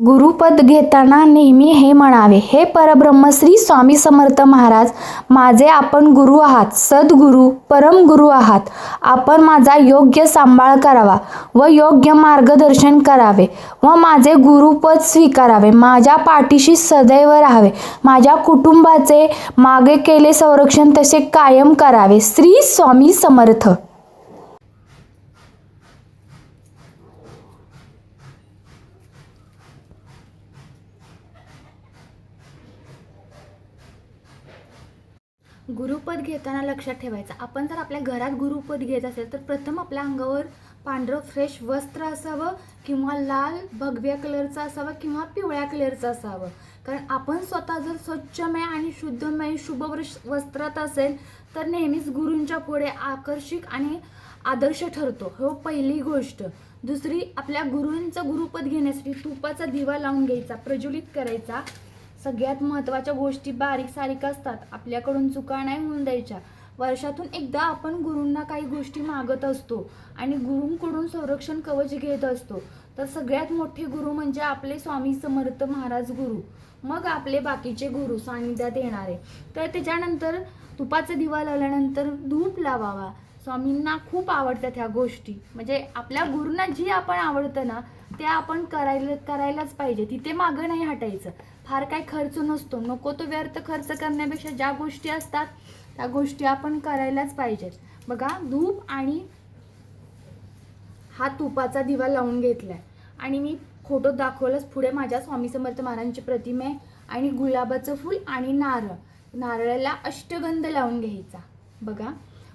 गुरुपद घेताना नेहमी हे म्हणावे हे परब्रह्म श्री स्वामी समर्थ महाराज माझे आपण गुरु आहात सद्गुरू परमगुरु आहात. आपण माझा योग्य सांभाळ करावा व योग्य मार्गदर्शन करावे व माझे गुरुपद स्वीकारावे. माझ्या पाठीशी सदैव राहावे. माझ्या कुटुंबाचे मागे केले संरक्षण तसे कायम करावे. श्री स्वामी समर्थ. गुरुपद घेताना लक्षात ठेवायचं. आपण जर आपल्या घरात गुरुपद घेत असेल तर प्रथम आपल्या अंगावर पांढरं फ्रेश वस्त्र असावं किंवा लाल भगव्या कलरचं असावं किंवा पिवळ्या कलरचं असावं. कारण आपण स्वतः जर स्वच्छमय आणि शुद्धमय शुभवृष वस्त्रात असेल तर नेहमीच गुरूंच्या पुढे आकर्षिक आणि आदर्श ठरतो. हो पहिली गोष्ट. दुसरी आपल्या गुरूंचं गुरुपद घेण्यासाठी तुपाचा दिवा लावून घ्यायचा प्रज्वलित करायचा. सगळ्यात महत्त्वाच्या गोष्टी बारीक सारीक असतात. आपल्याकडून चुका नाही होऊन द्यायच्या. वर्षातून एकदा आपण गुरूंना काही गोष्टी मागत असतो आणि गुरूंकडून संरक्षण कवच घेत असतो. तर सगळ्यात मोठे गुरु म्हणजे आपले स्वामी समर्थ महाराज गुरु. मग आपले बाकीचे गुरु सानिध्यात येणारे. तर त्याच्यानंतर तुपाचा दिवा लावल्यानंतर धूप लावावा. स्वामींना खूप आवडतात ह्या गोष्टी. म्हणजे आपल्या गुरूंना जी आपण आवडतं ना त्या आपण करायला करायलाच पाहिजे. तिथे मागं नाही हटायचं. फार काय खर्च नसतो. नको तो व्यर्थ खर्च करण्यापेक्षा ज्या गोष्टी असतात त्या गोष्टी आपण करायलाच पाहिजेत. बघा धूप आणि हा तुपाचा दिवा लावून घेतलाय. आणि मी फोटो दाखवलंच पुढे माझ्या स्वामी समर्थ महाराजांची प्रतिमा आहे आणि गुलाबाचं फूल आणि नारळ. नारळाला अष्टगंध लावून घ्यायचा. बघा.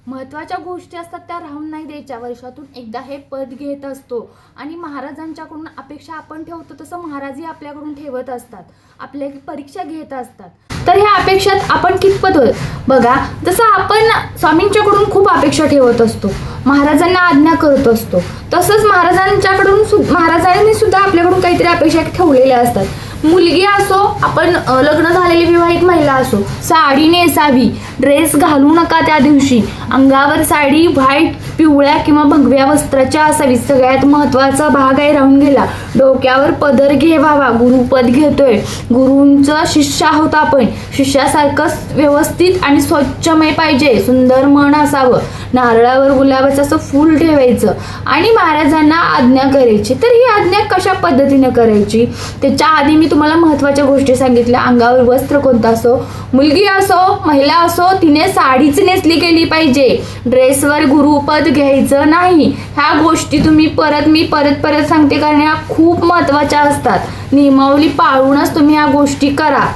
महत्त्वाच्या गोष्टी असतात त्या राहून नाही द्यायच्या. वर्षातून एकदा हे पद घेत असतो. आणि महाराजांच्याकडून अपेक्षा आपण ठेवतो तसं महाराजही आपल्याकडून ठेवत असतात. आपल्या परीक्षा घेत असतात. तर ह्या अपेक्षात आपण कितपत होत बघा जसं आपण स्वामींच्याकडून खूप अपेक्षा ठेवत असतो महाराजांना आज्ञा करत असतो तसंच महाराजांच्याकडून सु महाराजांनी सुद्धा आपल्याकडून काहीतरी अपेक्षा ठेवलेल्या असतात. मुलगी असो आपण लग्न झालेली विवाहित महिला असो साडी नेसावी ड्रेस घालू नका त्या दिवशी. अंगावर साडी व्हाईट पिवळ्या किंवा भगव्या वस्त्राच्या असावी सगळ्यात महत्त्वाचा भाग आहे राहून गेला. डोक्यावर पदर घेवावा गुरुपद घेतोय. गुरूंचं शिष्य आहोत आपण. शिष्यासारखं व्यवस्थित आणि स्वच्छमय पाहिजे. सुंदर मन असावं. नारळावर गुलाबाचं असं फूल ठेवायचं. आणि महाराजांना आज्ञा करायची. तर ही आज्ञा कशा पद्धतीने करायची? त्याच्या आधी मी तुम्हाला महत्त्वाच्या गोष्टी सांगितल्या. अंगावर वस्त्र कोणतं असो? मुलगी असो? महिला असो? तिने साडीच नेसली गेली पाहिजे. ड्रेसवर गुरुपद घ्यायचं नाही. ह्या गोष्टी तुम्ही परत मी परत परत सांगते कारण ह्या खूप महत्त्वाच्या असतात. नियमावली पाळूनच तुम्ही ह्या गोष्टी करा.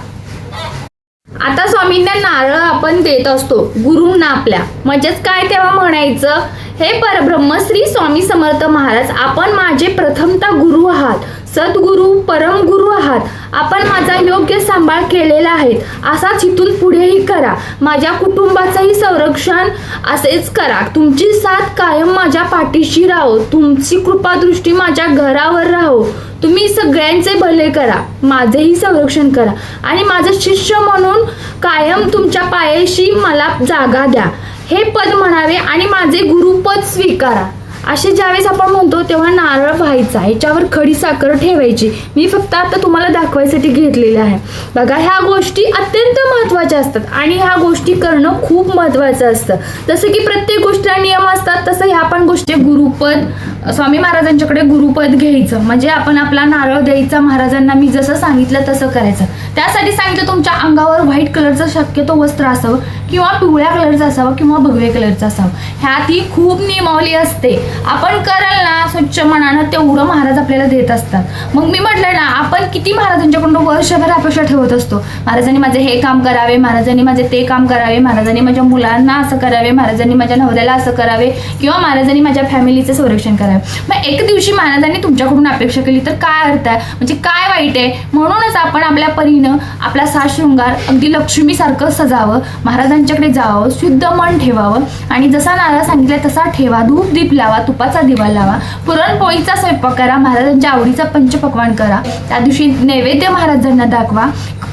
आता स्वामींना नारळ आपण देत असतो. गुरुंना आपल्या. म्हणजेच काय तेव्हा म्हणायचं? हे परब्रह्म श्री स्वामी समर्थ महाराज आपण माझे प्रथमता गुरु आहात. सद्गुरू परमगुरु आहात. आपण माझा योग्य सांभाळ केलेला आहे. असाच इथून पुढेही करा. माझ्या कुटुंबाचंही संरक्षण असेच करा. तुमची साथ कायम माझ्या पाठीशी राहो. तुमची कृपादृष्टी माझ्या घरावर राहो. तुम्ही सगळ्यांचे भले करा. माझेही संरक्षण करा. आणि माझं शिष्य म्हणून कायम तुमच्या पायाशी मला जागा द्या. हे पद म्हणावे आणि माझे गुरुपद स्वीकारा. असे ज्यावेळेस आपण म्हणतो तेव्हा नारळ व्हायचा. ह्याच्यावर खडी साखर ठेवायची. मी फक्त आता तुम्हाला दाखवायसाठी घेतलेले आहे. बघा ह्या गोष्टी अत्यंत महत्त्वाच्या असतात. आणि ह्या गोष्टी करणं खूप महत्त्वाचं असतं. जसं की प्रत्येक गोष्टीला नियम असतात तसं ह्या पण गोष्टी गुरुपद स्वामी महाराजांच्याकडे गुरुपद घ्यायचं. म्हणजे आपण आपला नारळ द्यायचा महाराजांना मी जसं सांगितलं तसं करायचं. त्यासाठी सांगितलं तुमच्या अंगावर व्हाईट कलरचं शक्यतो वस्त्र असावं किंवा पिवळ्या कलरचं असावं किंवा भगव्या कलरचं असावं. ह्यात ही खूप नियमावली असते. आपण कराल ना स्वच्छ मनानं तेवढं महाराज आपल्याला देत असतात. मग मी म्हटलं ना आपण किती महाराजांच्याकडून वर्षभर अपेक्षा ठेवत असतो? महाराजांनी माझे हे काम करावे महाराजांनी माझे ते काम करावे महाराजांनी माझ्या मुलांना असं करावे महाराजांनी माझ्या नवऱ्याला असं करावे किंवा महाराजांनी माझ्या फॅमिलीचं संरक्षण करावे. मग एक दिवशी महाराजांनी तुमच्याकडून अपेक्षा केली तर काय अर्थ आहे? म्हणजे काय वाईट आहे? म्हणूनच आपण आपल्या परीनं आपला साज शृंगार अगदी लक्ष्मीसारखं सजावं महाराजांच्याकडे जावं शुद्ध मन ठेवावं आणि जसा नारा सांगितला तसा ठेवा धूप दीप लावा तुपाचा दिवा लावा पुरणपोळीचा स्वयंपाक करा महाराजांच्या आवडीचा पंचपक्वान करा. त्या दिवशी नैवेद्य महाराजांना दाखवा.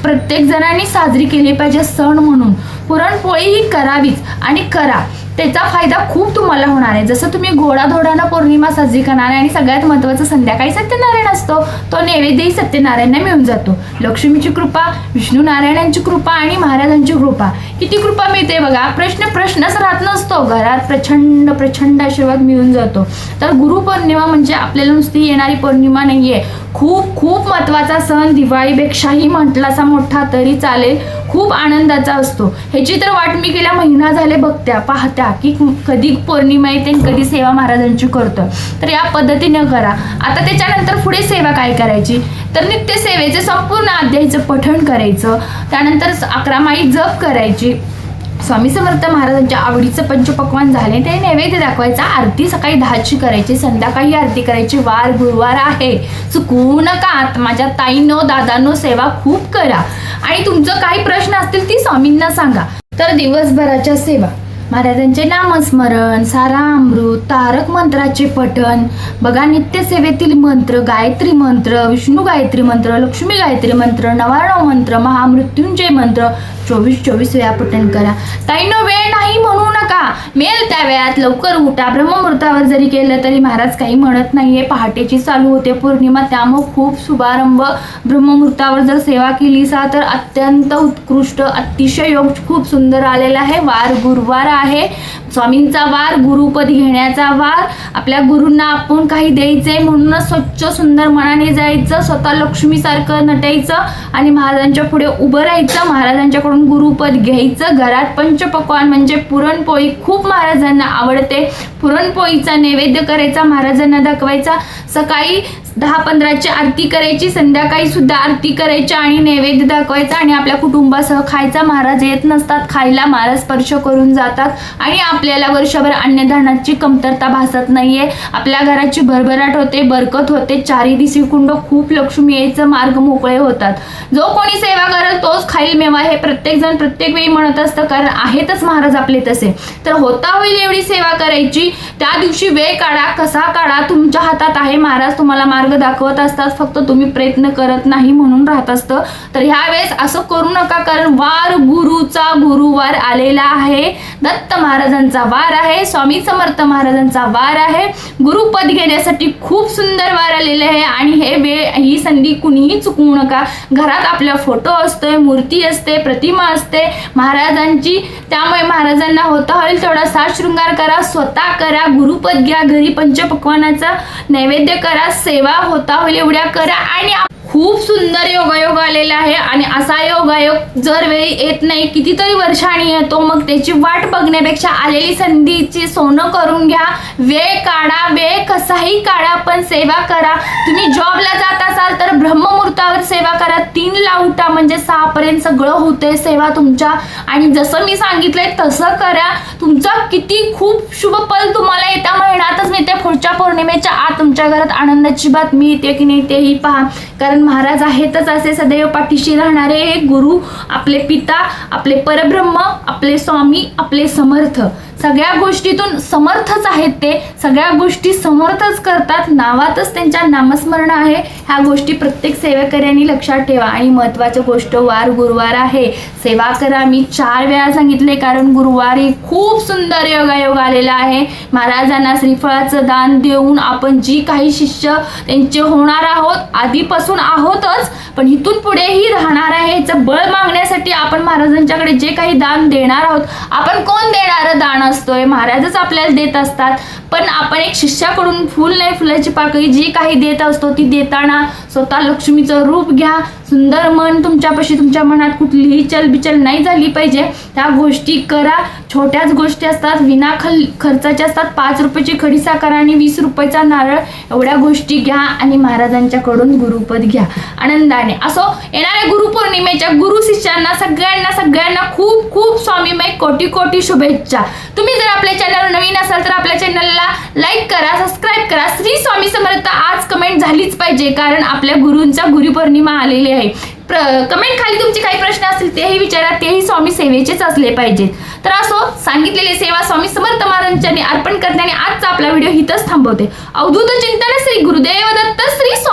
प्रत्येक जणांनी साजरी केली पाहिजे सण म्हणून. पुरणपोळी ही करावीच आणि करा. त्याचा फायदा खूप तुम्हाला होणार आहे. जसं तुम्ही घोडाधोडानं पौर्णिमा साजरी करणार आहे आणि सगळ्यात महत्त्वाचं संध्याकाळी सत्यनारायण असतो. तो नैवेद्यही सत्यनारायणने मिळून जातो. लक्ष्मीची कृपा विष्णू नारायणांची कृपा आणि महाराजांची कृपा. किती कृपा मिळते बघा? प्रश्न प्रश्नच राहत नसतो. घरात प्रचंड प्रचंड आशीर्वाद मिळून जातो. तर गुरुपौर्णिमा म्हणजे आपल्याला नुसती येणारी पौर्णिमा नाही आहे खूप खूप महत्त्वाचा सण दिवाळीपेक्षाही म्हटलासा मोठा तरी चालेल. खूप आनंदाचा असतो. ह्याची तर वाट मी गेल्या महिना झाले बघत्या. पाहत्या. की कधी पौर्णिमा येते आणि कधी सेवा महाराजांची करतो तर या पद्धतीने करा. आता त्याच्यानंतर पुढे सेवा काय करायची? तर नित्य सेवेचे संपूर्ण अध्यायचं पठण करायचं. त्यानंतर अकरा माळी जप करायची. स्वामी समर्थ महाराजांच्या आवडीचं पंचपक्वान झाले. ते नैवेद्य दाखवायचा. आरती सकाळी दहाची करायची. संध्याकाळी आरती करायची. वार गुरुवार आहे. चुकवू नका. माझ्या ताईनो दादानो सेवा खूप करा. आणि तुमचं काही प्रश्न असतील ती स्वामींना सांगा. तर दिवसभराच्या सेवा. महाराजांचे नामस्मरण सारा अमृत तारक मंत्राचे पठण बघा नित्यसेवेतील मंत्र गायत्री मंत्र विष्णू गायत्री मंत्र लक्ष्मी गायत्री मंत्र नवारणव मंत्र महामृत्युंजय मंत्र चोवीस चोवीस वेळा पठण करा. ताईनो वेळ उठा मेल त्या वेळात लवकर उठा. ब्रह्ममुहूर्तावर जरी केलं तरी महाराज काही म्हणत नाहीये. पहाटेची चालू होते. पौर्णिमा त्यामुळे खूप शुभारंभ. ब्रह्ममुहूर्तावर जर सेवा केली सा तर अत्यंत उत्कृष्ट अतिशय योग खूप सुंदर आलेला आहे. वार गुरुवार आहे. स्वामींचा वार गुरुपद घेण्याचा वार आपल्या गुरूंना आपण काही द्यायचंय म्हणूनच स्वच्छ सुंदर मनाने जायचं स्वतः लक्ष्मीसारखं नटायचं आणि महाराजांच्या पुढे उभं राहायचं महाराजांच्याकडून गुरुपद घ्यायचं. घरात पंचपक्वान म्हणजे पुरणपोळी खूप महाराजांना आवडते. पुरणपोळीचा नैवेद्य करायचा महाराजांना दाखवायचा. सकाळी दहा पंधराची आरती करायची संध्याकाळी सुद्धा आरती करायची आणि नैवेद्य दाखवायचा आणि आपल्या कुटुंबासह खायचा. महाराज येत नसतात खायला महाराज स्पर्श करून जातात आणि आपल्याला वर्षभर अन्नधानाची कमतरता भासत नाहीये. आपल्या घराची भरभराट होते बरकत होते. चारी दिशी कुंड खूप लक्ष्मी यायचं मार्ग मोकळे होतात. जो कोणी सेवा करेल तोच खाईल मेवा हे प्रत्येक जण प्रत्येक वेळी म्हणत असतं कारण आहेतच महाराज आपले तसे. तर होता होईल एवढी सेवा करायची. त्या दिवशी वेळ काढा कसा काढा तुमच्या हातात आहे महाराज तुम्हाला मार्ग दाखवत असतात फक्त तुम्ही प्रयत्न करत नाही म्हणून राहत असतं. तर ह्या वेळेस असं करू नका कारण वार गुरुचा गुरुवार आलेला आहे. दत्त महाराजांचा वार आहे स्वामी समर्थ महाराजांचा वार आहे. गुरुपद घेण्यासाठी खूप सुंदर वार आलेले आहे आणि हे वेळ ही संधी कुणीही चुकवू नका. घरात आपला फोटो असतोय मूर्ती असते प्रतिमा असते. महाराजांची त्यामुळे महाराजांना होता होईल तेवढा सात शृंगार करा स्वतः करा गुरुपद घ्या घरी पंचपक्वानाचा नैवेद्य करा सेवा होता होईल एवढ्या करा आणि खूप सुंदर योगायोग आलेला आहे आणि असा योगायोग जर वेळी येत नाही कितीतरी वर्षांनी येतो मग त्याची वाट बघण्यापेक्षा आलेली संधीची सोनं करून घ्या. वेळ काढा वेळ कसाही काढा पण सेवा करा. तुम्ही जॉबला जात असाल तर ब्रह्ममुहूर्तावर सेवा करा. तीनला उठा म्हणजे सहापर्यंत सगळं होते सेवा तुमच्या. आणि जसं मी सांगितलंय तसं करा. तुमचा किती खूप शुभ फल तुम्हाला येत्या महिन्यातच मिळते पुढच्या पौर्णिमेच्या आत तुमच्या घरात आनंदाची बातमी येते की नाही तेही पहा. कारण महाराज आहेतच असे सदैव पाठीशी राहणारे हे गुरु आपले पिता आपले परब्रह्म आपले स्वामी आपले समर्थ. सगळ्या गोष्टीतून समर्थच आहेत ते. सगळ्या गोष्टी समर्थच करतात. नावातच त्यांच्या नामस्मरण आहे. ह्या गोष्टी प्रत्येक सेवेकऱ्यांनी लक्षात ठेवा. आणि महत्त्वाची गोष्ट वार गुरुवार आहे. सेवा करा. मी चार वेळा सांगितले कारण गुरुवार ही खूप सुंदर योगायोग आलेला आहे. महाराजांना श्रीफळाचं दान देऊन आपण जी काही शिष्य त्यांचे होणार आहोत आधीपासून आहोतच पण इथून पुढेही राहणार आहे. याचं बळ मागण्यासाठी आपण महाराजांच्याकडे जे काही दान देणार आहोत आपण कोण देणारं दान? असतोय महाराजच आपल्याला देत असतात. पण आपण एक शिष्याकडून फुल नाही फुलाची पाकळी जी काही देत असतो ती देताना स्वतः लक्ष्मीचं रूप घ्या. सुंदर मन तुमच्यापाशी तुमच्या मनात कुठलीही चलबिचल नाही झाली पाहिजे. त्या गोष्टी करा. छोट्याच गोष्टी असतात विना खल खर्चाच्या असतात. पाच रुपयाची खडीसाखर आणि वीस रुपयाचा नारळ एवढ्या गोष्टी घ्या आणि महाराजांच्याकडून गुरुपद घ्या. आनंदाने. असो येणाऱ्या गुरुपौर्णिमेच्या गुरु शिष्यांना सगळ्यांना सगळ्यांना खूप खूप स्वामीमय कोटी कोटी शुभेच्छा. तुम्ही जर आपल्या चॅनलवर नवीन असाल तर आपल्या चॅनलला लाईक करा सबस्क्राईब करा. श्री स्वामी समर्थ आज कमेंट झालीच पाहिजे कारण आपल्या गुरूंचा गुरुपौर्णिमा आलेली आहे. प्र कमेंट खाली तुमचे काही प्रश्न असतील तेही विचारा. तेही स्वामी सेवेचेच असले पाहिजेत. तर असो सांगितलेली सेवा स्वामी समर्थ महाराजांनी अर्पण करण्याने आजचा आपला व्हिडिओ हिथच थांबवते. अवधूत चिंतन श्री गुरुदेव दत्त श्री स्वामी